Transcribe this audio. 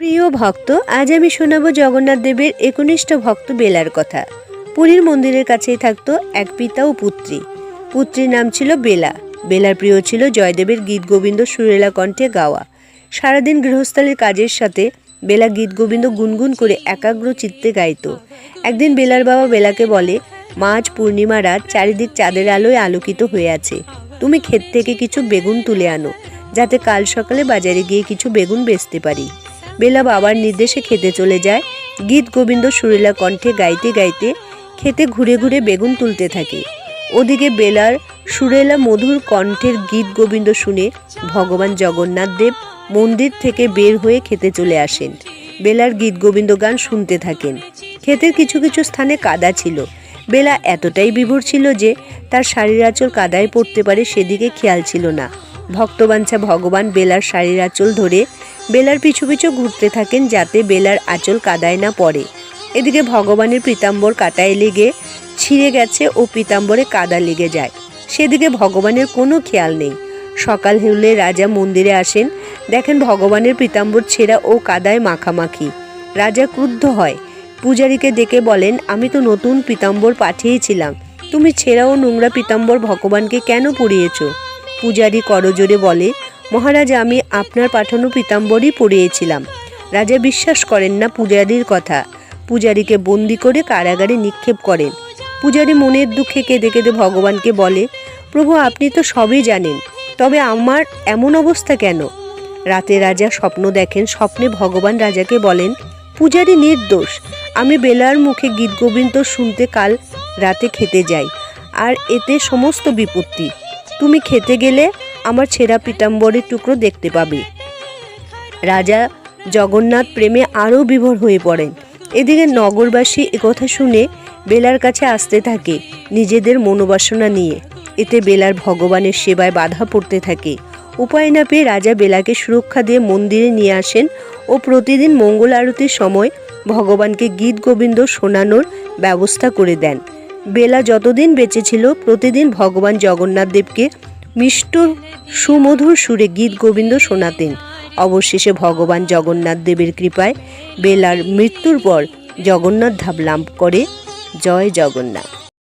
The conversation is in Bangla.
প্রিয় ভক্ত, আজ আমি শোনাবো জগন্নাথ দেবের একনিষ্ঠ ভক্ত বেলার কথা। পুরীর মন্দিরের কাছেই থাকত এক পিতা ও পুত্রী। পুত্রীর নাম ছিল বেলা। বেলার প্রিয় ছিল জয়দেবের গীত গোবিন্দ সুরেলা কণ্ঠে গাওয়া। সারাদিন গৃহস্থালীর কাজের সাথে বেলা গীত গোবিন্দ গুনগুন করে একাগ্র চিত্তে গাইত। একদিন বেলার বাবা বেলাকে বলে মাঝ পূর্ণিমা রাত, চারিদিক চাঁদের আলোয় আলোকিত হয়ে আছে। তুমি ক্ষেত থেকে কিছু বেগুন তুলে আনো, যাতে কাল সকালে বাজারে গিয়ে কিছু বেগুন বেচতে পারি। বেলা বাবার নির্দেশে খেতে চলে যায়। গীত গোবিন্দ সুরেলা কণ্ঠে গাইতে গাইতে খেতে ঘুরে ঘুরে বেগুন তুলতে থাকে। ওদিকে বেলার সুরেলা মধুর কণ্ঠের গীত গোবিন্দ শুনে ভগবান জগন্নাথ দেব মন্দির থেকে বের হয়ে খেতে চলে আসেন। বেলার গীত গোবিন্দ গান শুনতে থাকেন। ক্ষেতের কিছু কিছু স্থানে কাদা ছিল। বেলা এতটাই বিভোর ছিল যে তার শাড়ির আঁচল কাদায় পড়তে পারে সেদিকে খেয়াল ছিল না। ভক্তবাঞ্ছা ভগবান বেলার শাড়ির আঁচল ধরে বেলার পিছু পিছু ঘুরতে থাকেন যাতে বেলার আঁচল কাদায় না পড়ে। এদিকে ভগবানের পীতাম্বর কাটায় লেগে ছিঁড়ে গেছে ও পীতাম্বরে কাদা লেগে যায়। সেদিকে ভগবানের কোনো খেয়াল নেই। সকাল হলে রাজা মন্দিরে আসেন। দেখেন ভগবানের পীতাম্বর ছেঁড়া ও কাদায় মাখামাখি। রাজা ক্রুদ্ধ হয়। পূজারীকে ডেকে বলেন, আমি তো নতুন পীতাম্বর পাঠিয়েছিলাম। তুমি ছেঁড়া ও নোংরা পীতাম্বর ভগবানকে কেন পরিয়েছো পূজারী করজোরে বলে মহারাজ, আমি আপনার পাঠানো পীতাম্বরই পড়িয়েছিলাম। রাজা বিশ্বাস করেন না পূজারীর কথা। পূজারীকে বন্দি করে কারাগারে নিক্ষেপ করেন। পূজারী মনের দুঃখে কেঁদে কেঁদে ভগবানকে বলে, প্রভু, আপনি তো সবই জানেন, তবে আমার এমন অবস্থা কেন? রাতে রাজা স্বপ্ন দেখেন, স্বপ্নে ভগবান রাজাকে বলেন, পূজারী নির্দোষ, আমি বেলার মুখে গীত গোবিন্দ শুনতে কাল রাতে খেতে যাই, আর এতে সমস্ত বিপত্তি। তুমি খেতে গেলে আমার ছেঁড়া পীতাম্বরের টুকরো দেখতে পাবে। রাজা জগন্নাথ প্রেমে আরও বিভোর হয়ে পড়েন। এদিকে নগরবাসী একথা শুনে বেলার কাছে আসতে থাকে নিজেদের মনোবাসনা নিয়ে। এতে বেলার ভগবানের সেবায় বাধা পড়তে থাকে। উপায় না পেয়ে রাজা বেলাকে সুরক্ষা দিয়ে মন্দিরে নিয়ে আসেন ও প্রতিদিন মঙ্গল আরতির সময় ভগবানকে গীত গোবিন্দ শোনানোর ব্যবস্থা করে দেন। বেলা যতদিন বেঁচে ছিল, প্রতিদিন ভগবান জগন্নাথ দেবকে মিষ্ট সুমধুর সুরে গীত গোবিন্দ শোনাতেন। অবশেষে ভগবান জগন্নাথ দেবের কৃপায় বেলার মৃত্যুর পর জগন্নাথ ধাম লাভ করে। জয় জগন্নাথ।